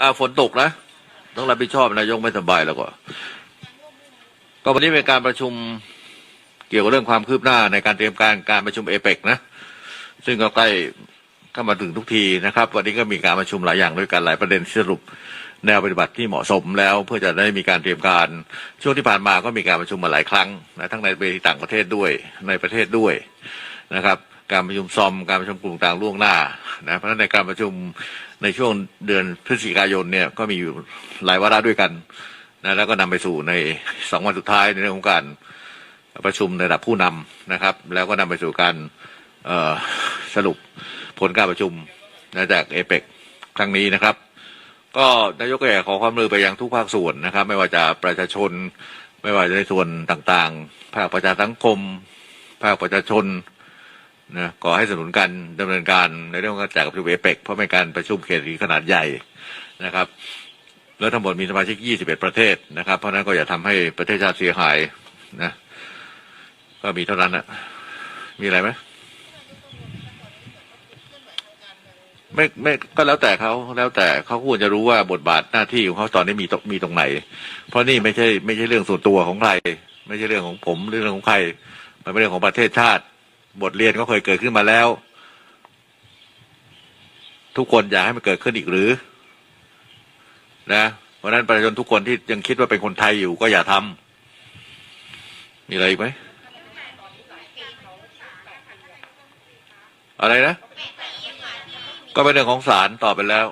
อ่าฝนตกนะ ต้องรับผิดชอบนายกไม่สบายแล้วก็ ก็วันนี้เป็นการประชุมเกี่ยวกับเรื่องความคืบหน้าในการเตรียมการการประชุมเอเปกนะ ซึ่งก็ใกล้เข้ามาถึงทุกทีนะครับ วันนี้ก็มีการประชุมหลายอย่างด้วยกันหลายประเด็นสรุปแนวปฏิบัติที่เหมาะสมแล้ว เพื่อจะได้มีการเตรียมการช่วงที่ผ่านมาก็มีการประชุมมาหลายครั้งนะทั้งในเวทีต่างประเทศด้วยในประเทศด้วยนะครับ การประชุมซอมการประชุมกลุ่มต่างล่วงหน้านะเพราะฉะนั้นในการประชุมในช่วงเดือนพฤศจิกายนเนี่ยก็มีอยู่หลายวาระด้วยกันนะแล้วก็นำไปสู่ในสองวันสุดท้ายในเรื่องของการประชุมในระดับผู้นำนะครับ แล้วก็นำไปสู่การสรุปผลการประชุมจากเอเปกครั้งนี้นะครับ ก็นายกแก็อยากขอความร่วมมือไปยังทุกภาคส่วนนะครับ ไม่ว่าจะประชาชน ไม่ว่าจะในส่วนต่างๆ ภาคประชาสังคม ภาคประชาชน นะขอให้สนุนการดำเนินการในเรื่องการจัดกับประชุมเอเปกเพราะเป็นการประชุมเขตขนาดใหญ่นะครับ แล้วทั้งหมดมีสมาชิก 21 ประเทศนะครับ เพราะนั้นก็อย่าทำให้ประเทศชาติเสียหายนะ ก็มีเท่านั้นนะมีอะไรไหมไม่ไม่ก็แล้วแต่เขาแล้วแต่เขาควรจะรู้ว่าบทบาทหน้าที่ของเขาตอนนี้มีตรงมีตรงไหน เพราะนี่ไม่ใช่ไม่ใช่เรื่องส่วนตัวของใคร ไม่ใช่เรื่องของผมหรือเรื่องของใคร มันเป็นเรื่องของประเทศชาติ บทเรียนก็เคยเกิดขึ้นมาแล้ว ทุกคนอยากให้มันเกิดขึ้นอีกหรือ นะเพราะนั้นประชาชนทุกคนที่ยังคิดว่าเป็นคนไทยอยู่ก็อย่าทำมีอะไรอีกไหมอะไรนะ ก็เป็นเรื่องของศาลตอบไปแล้ว